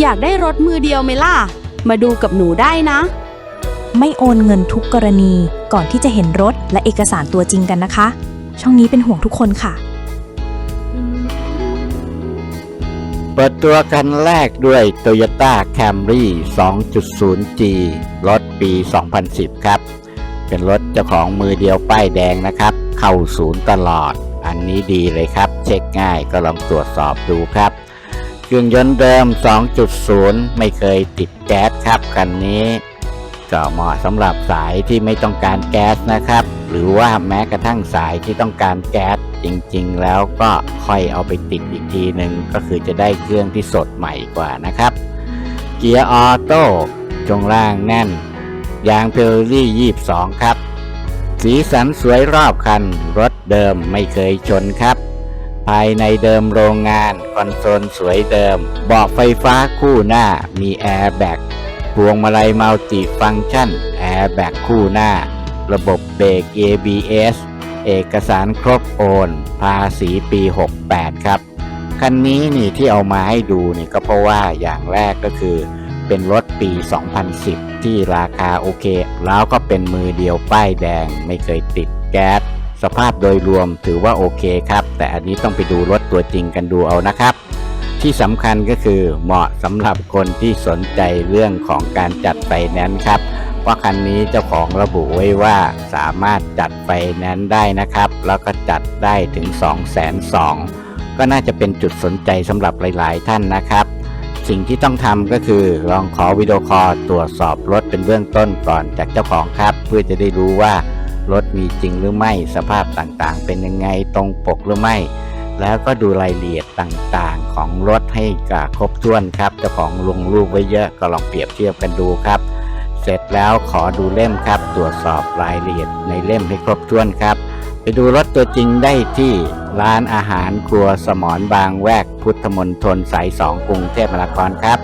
อยากได้รถมือเดียวไหมล่ะ มาดูกับหนูได้นะ ไม่โอนเงินทุกกรณีก่อนที่จะเห็นรถและเอกสารตัวจริงกันนะคะ ช่องนี้เป็นห่วงทุกคนค่ะ เปิดตัวคันแรกด้วย Toyota Camry 2.0G รถปี 2010 ครับ เป็นรถเจ้าของมือเดียวป้ายแดงนะครับ เข้าศูนย์ตลอด อันนี้ดีเลยครับ เช็คง่ายก็ลองตรวจสอบดูครับ เครื่องยนต์เดิม 2.0 ไม่เคยติดแก๊สครับคันนี้ ก็เหมาะสำหรับสายที่ไม่ต้องการแก๊สนะครับ หรือว่าแม้กระทั่งสายที่ต้องการแก๊สจริงๆ แล้วก็ค่อยเอาไปติดอีกทีหนึ่งก็คือจะได้เครื่องที่สดใหม่กว่านะครับ เกียร์ออโต้จงล่างแน่น ยางเพลลี่22 ครับ สีสันสวยรอบคัน รถเดิมไม่เคยชนครับ ภายในเดิมโรงงาน คอนโซลสวยเดิมเบาะไฟฟ้าคู่หน้ามีแอร์แบ็กพวงมาลัยมัลติฟังก์ชันแอร์แบ็กคู่หน้า ระบบเบรก ABS เอกสารครบโอน ภาษีปี 68 ครับ คันนี้นี่ที่เอามาให้ดูนี่ก็เพราะว่าอย่างแรกก็คือ เป็นรถปี 2010 ที่ราคาโอเค แล้วก็เป็นมือเดียวป้ายแดงไม่เคยติดแก๊ส สภาพโดยรวมถือว่าโอเคครับ แต่อันนี้ต้องไปดูรถตัวจริงกันดูเอานะครับ ที่สำคัญก็คือเหมาะสำหรับคนที่สนใจเรื่องของการจัดไฟแนนซ์ครับเพราะคันนี้เจ้าของระบุไว้ว่าสามารถจัดไฟแนนซ์ได้นะครับ แล้วก็จัดได้ถึง 2 2 0 0 0ก็น่าจะเป็นจุดสนใจสำหรับหลาย ๆ ท่านนะครับสิ่งที่ต้องทำก็คือลองขอวิดีโอคอลตรวจสอบรถเป็นเบื้องต้นก่อนจากเจ้าของครับ เพื่อจะได้รู้ว่า รถมีจริงหรือไม่สภาพต่างๆ เป็นยังไงตรงปกหรือไม่ แล้วก็ดูรายละเอียดต่างๆ ของรถให้กับครบถ้วนครับเจ้าของลงรูปไว้เยอะก็ลองเปรียบเทียบกันดูครับ เสร็จแล้วขอดูเล่มครับ ตรวจสอบรายละเอียดในเล่มให้ครบถ้วนครับ ไปดูรถตัวจริงได้ที่ร้านอาหารครัวสมอนบางแวกพุทธมนตรสายสองกรุงเทพมหานครครับ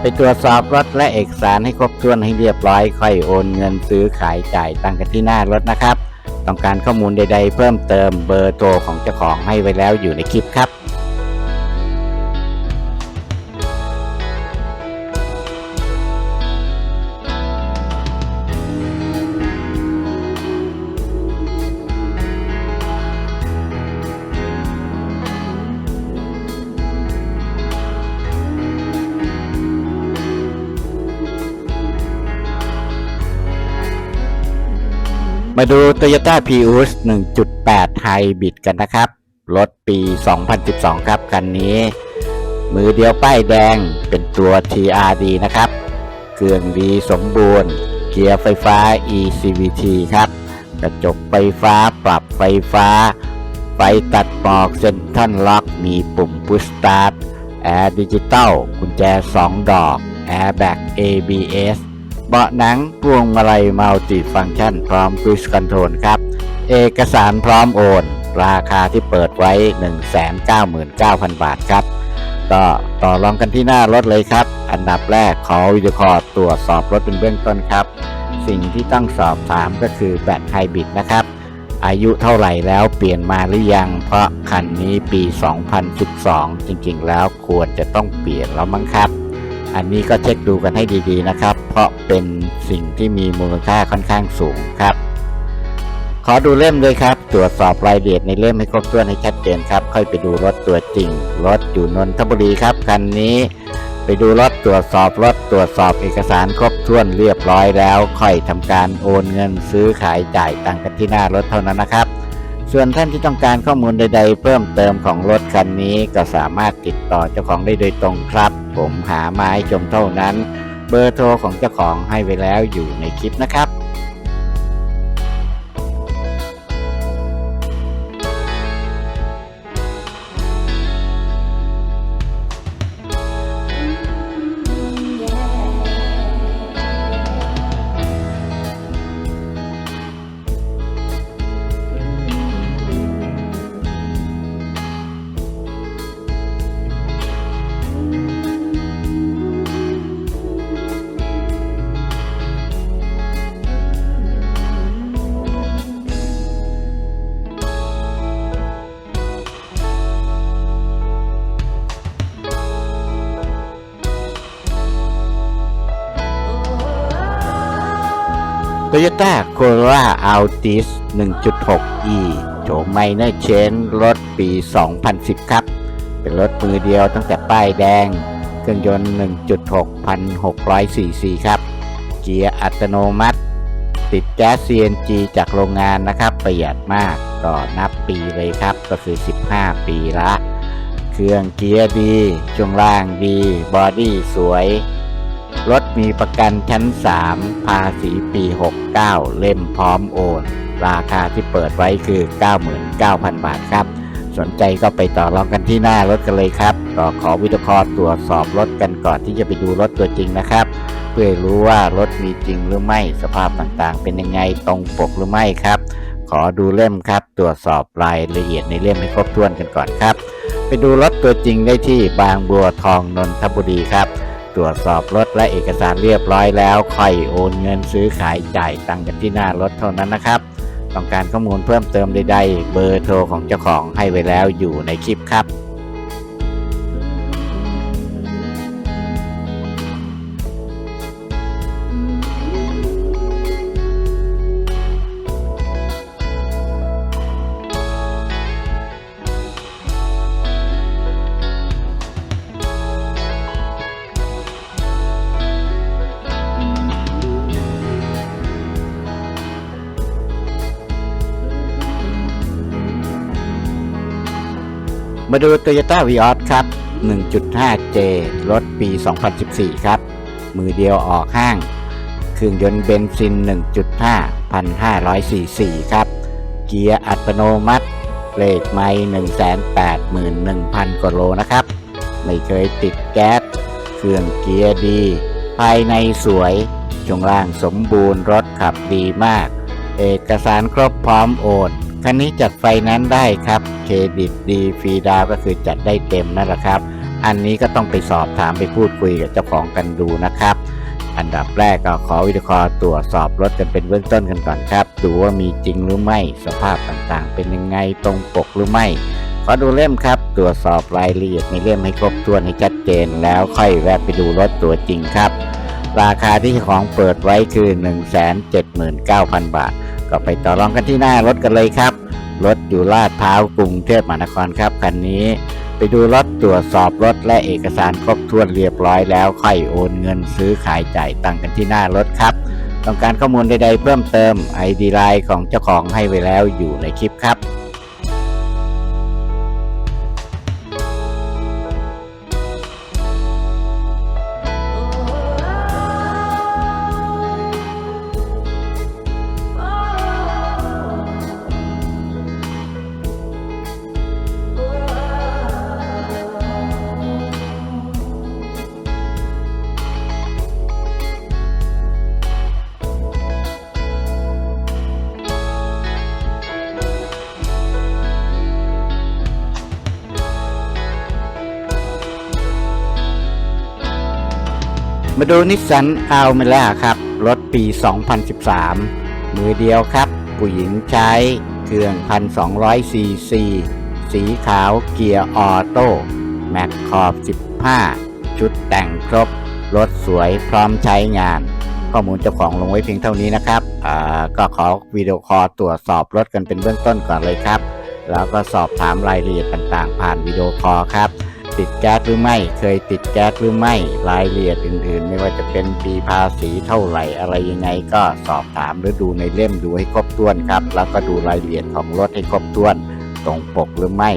ไปตรวจสอบรถและเอกสารให้ครบถ้วนให้เรียบร้อย ค่อยโอนเงินซื้อขายจ่ายตังกันที่หน้ารถนะครับ ต้องการข้อมูลใด ๆ เพิ่มเติมเบอร์โทรของเจ้าของให้ไว้แล้วอยู่ในคลิปครับ มาดู Toyota Prius 1.8 Hybrid กันนะครับ รถปี 2012 ครับ คันนี้ มือเดียวป้ายแดงเป็นตัว TRD นะครับ เครื่องดีสมบูรณ์ เกียร์ไฟฟ้า ECVT ครับ กระจกไฟฟ้าปรับไฟฟ้า ไฟตัดหมอกเซ็นทรัลล็อก มีปุ่ม Push Start แอร์ดิจิตอลกุญแจ 2 ดอก แอร์แบ็ก ABS เบาะหนังพวงมาลัยมัลติฟังชันพร้อม Cruise Control ครับ เอกสารพร้อมโอน ราคาที่เปิดไว้ 199,000 บาทครับ ก็ต่อรองกันที่หน้ารถเลยครับ อันดับแรกขอวิดีโอคอลตรวจสอบรถเป็นเบื้องต้นครับ สิ่งที่ต้องสอบถามก็คือแบตไฮบริดนะครับ อายุเท่าไหร่แล้วเปลี่ยนมาหรือยัง เพราะคันนี้ปี 2012 จริงๆ แล้วควรจะต้องเปลี่ยนแล้วมั้งครับ อันนี้ก็เช็คดูกันให้ดีๆนะครับ เพราะเป็นสิ่งที่มีมูลค่าค่อนข้างสูงครับ ขอดูเล่มด้วยครับ ตรวจสอบรายละเอียดในเล่มให้ครบถ้วนให้ชัดเจนครับ ค่อยไปดูรถตัวจริง รถอยู่นนทบุรีครับคันนี้ไปดูรถตรวจสอบรถตรวจสอบเอกสารครบถ้วนเรียบร้อยแล้ว ค่อยทำการโอนเงินซื้อขายจ่ายตังกันที่หน้ารถเท่านั้นนะครับ ส่วนท่านที่ต้องการข้อมูลใด ๆ เพิ่มเติมของรถคันนี้ก็สามารถติดต่อเจ้าของได้โดยตรงครับ ผมหาไม้ชมเท่านั้น เบอร์โทรของเจ้าของให้ไว้แล้วอยู่ในคลิปนะครับ Toyota Corolla Altis 1.6e โฉมไมเนอร์เชนรถปี 2010 ครับ เป็นรถมือเดียวตั้งแต่ป้ายแดง เครื่องยนต์ 1.6 1,600ซีซีครับ เกียร์อัตโนมัติ ติดแก๊ส CNG จากโรงงานนะครับ ประหยัดมากก็นับปีเลยครับ ก็คือ 15 ปีละ เครื่องเกียร์ดี ช่วงล่างดี บอดี้สวย รถมีประกันชั้น 3 ภาษีปี 69 เล่มพร้อมโอน ราคาที่เปิดไว้คือ 99,000 บาทครับ สนใจก็ไปต่อรองกันที่หน้ารถกันเลยครับก็ขอวิดีโอคอตรวจสอบรถกันก่อนที่จะไปดูรถตัวจริงนะครับ เพื่อรู้ว่ารถมีจริงหรือไม่สภาพต่างๆ เป็นยังไงตรงปกหรือไม่ครับ ขอดูเล่มครับ ตรวจสอบรายละเอียดในเล่มให้ครบถ้วนกันก่อนครับ ไปดูรถตัวจริงได้ที่บางบัวทองนนทบุรีครับ ตรวจสอบรถและเอกสารเรียบร้อยแล้วค่อยโอนเงินซื้อขายจ่ายตังค์กันที่หน้ารถเท่านั้นนะครับ ต้องการข้อมูลเพิ่มเติมใดๆเบอร์โทรของเจ้าของให้ไว้แล้วอยู่ในคลิปครับ มาดู Toyota Vios ครับ 1.5J รถปี 2014 ครับ มือเดียวออกห้าง เครื่องยนต์เบนซิน 1.5 1,500ซีซีครับ เกียร์อัตโนมัติเลขไม่181,000กว่าโลนะครับ ไม่เคยติดแก๊ส เครื่องเกียร์ดี ภายในสวย ช่วงล่างสมบูรณ์ รถขับดีมาก เอกสารครบพร้อมโอน คันนี้จัดไฟนนซ์ได้ครับ เครดิตดีฟรีดาวก็คือจัดได้เต็มนั่นแหละครับ อันนี้ก็ต้องไปสอบถามไปพูดคุยกับเจ้าของกันดูนะครับ อันดับแรกก็ขอวิดีคอตรวจสอบรถกันเป็นเบื้องต้นกันก่อนครับ ดูว่ามีจริงหรือไม่ สภาพต่างๆ เป็นยังไงตรงปกหรือไม่ ขอดูเล่มครับ ตรวจสอบรายละเอียดในเล่มให้ครบถ้วนให้ชัดเจน แล้วค่อยแวะไปดูรถตัวจริงครับ ราคาที่ของเปิดไว้คือ 179,000 บาท ก็ไปต่อรองกันที่หน้ารถกันเลยครับ รถอยู่ลาดพร้าวกรุงเทพมหานครครับคันนี้ ไปดูรถตรวจสอบรถและเอกสารครบถ้วนเรียบร้อยแล้วค่อยโอนเงินซื้อขายจ่ายตังค์กันที่หน้ารถครับ ต้องการข้อมูลใดๆเพิ่มเติม ID ไลน์ของเจ้าของให้ไว้แล้วอยู่ในคลิปครับ มาดูนิสสันอัลเมล่าครับ รถปี 2013 มือเดียวครับ ผู้หญิงใช้เครื่อง 1,200ซีซีสีขาวเกียร์ออโต้ แม็กขอบ 15 ชุดแต่งครบ รถสวยพร้อมใช้งาน ข้อมูลเจ้าของลงไว้เพียงเท่านี้นะครับก็ขอวิดีโอคอลตรวจสอบรถกันเป็นเบื้องต้นก่อนเลยครับ แล้วก็สอบถามรายละเอียดต่างๆ ผ่านวิดีโอคอลครับ ติดแก๊สหรือไม่ เคยติดแก๊สหรือไม่ รายละเอียดอื่นๆ ไม่ว่าจะเป็นปีภาษีเท่าไหร่อะไรยังไง ก็สอบถามหรือดูในเล่มดูให้ครบถ้วนครับ แล้วก็ดูรายละเอียดของรถให้ครบถ้วน ตรงปกหรือไม่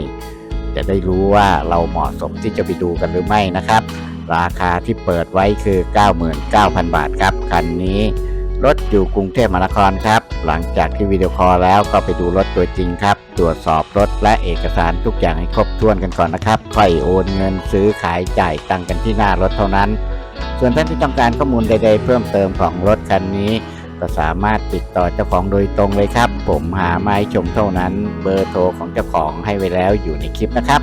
จะได้รู้ว่าเราเหมาะสมที่จะไปดูกันหรือไม่นะครับ ราคาที่เปิดไว้คือ 99,000 บาทครับคันนี้ รถอยู่กรุงเทพมหานครครับ หลังจากที่วิดีโอคอลแล้วก็ไปดูรถตัวจริงครับ ตรวจสอบรถและเอกสารทุกอย่างให้ครบถ้วนกันก่อนนะครับ ค่อยโอนเงินซื้อขายจ่ายตังกันที่หน้ารถเท่านั้น ส่วนท่านที่ต้องการข้อมูลใด ๆ เพิ่มเติมของรถคันนี้ก็สามารถติดต่อเจ้าของโดยตรงเลยครับ ผมหาไม้ชมเท่านั้น เบอร์โทรของเจ้าของให้ไว้แล้วอยู่ในคลิปนะครับ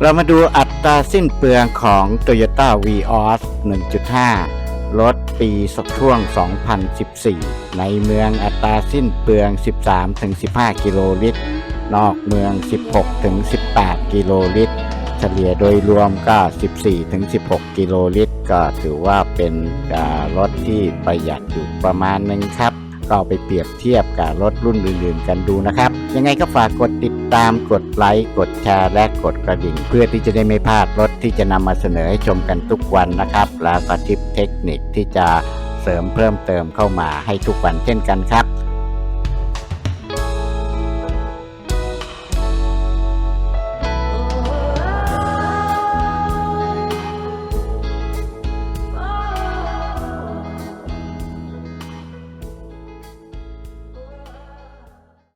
เรามาดูอัตราสิ้นเปลืองของ Toyota Vios 1.5 รถปีสกช่วง 2014 ในเมืองอัตราสิ้นเปลือง 13-15 กิโลลิตร นอกเมือง 16-18 กิโลลิตร เฉลี่ยโดยรวมก็ 14-16 กิโลลิตร ก็ถือว่าเป็นรถที่ประหยัดอยู่ประมาณหนึงครับ ก็เอาไปเปรียบเทียบกับรถรุ่นอื่นๆกันดูนะครับ ยังไงก็ฝากกดติดตามกดไลค์กดแชร์และกดกระดิ่ง เพื่อที่จะได้ไม่พลาดรถที่จะนำมาเสนอให้ชมกันทุกวันนะครับ แล้วก็ทิปเทคนิคที่จะเสริมเพิ่มเติมเข้ามาให้ทุกวันเช่นกันครับ